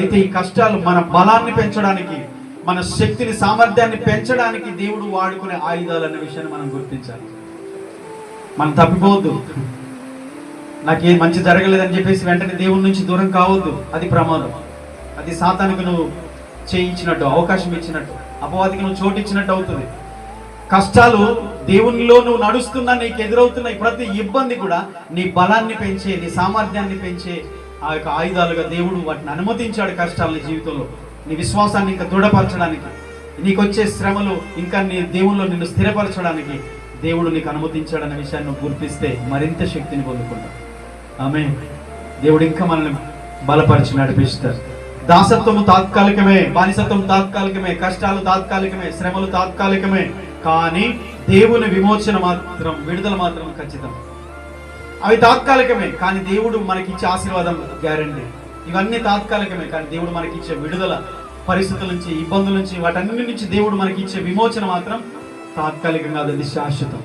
అయితే ఈ కష్టాలు మన బలాన్ని పెంచడానికి మన శక్తిని సామర్థ్యాన్ని పెంచడానికి దేవుడు వాడుకునే ఆయుధాలు అనే విషయాన్ని మనం గుర్తించాలి. మనం తప్పిపోవద్దు. నాకేం మంచి జరగలేదని చెప్పేసి వెంటనే దేవుడి నుంచి దూరం కావద్దు. అది ప్రమాదం. అది సాతానికి నువ్వు చేయించినట్టు అవకాశం ఇచ్చినట్టు అపవాదికి నువ్వు చోటు ఇచ్చినట్టు అవుతుంది. కష్టాలు దేవునిలో నువ్వు నడుస్తున్నా నీకు ఎదురవుతున్న ప్రతి ఇబ్బంది కూడా నీ బలాన్ని పెంచే నీ సామర్థ్యాన్ని పెంచే ఆ యొక్క ఆయుధాలుగా దేవుడు వాటిని అనుమతించాడు కష్టాలని జీవితంలో. నీ విశ్వాసాన్ని ఇంకా దృఢపరచడానికి నీకు వచ్చే శ్రమలు ఇంకా నీ దేవుల్లో నిన్ను స్థిరపరచడానికి దేవుడు నీకు అనుమతించాడన్న విషయాన్ని గుర్తిస్తే మరింత శక్తిని పొందుకుంటావు. ఆమె దేవుడు ఇంకా మనల్ని బలపరిచి నడిపిస్తారు. దాసత్వము తాత్కాలికమే బానిసత్వం తాత్కాలికమే కష్టాలు తాత్కాలికమే శ్రమలు తాత్కాలికమే కానీ దేవుని విమోచన మాత్రం విడుదల మాత్రం ఖచ్చితం. అవి తాత్కాలికమే కానీ దేవుడు మనకిచ్చే ఆశీర్వాదం గ్యారంటీ. ఇవన్నీ తాత్కాలికమే కానీ దేవుడు మనకిచ్చే విడుదల పరిస్థితుల నుంచి ఇబ్బందుల నుంచి వాటన్నిటి నుంచి దేవుడు మనకిచ్చే విమోచన మాత్రం తాత్కాలికంగా అది శాశ్వతం.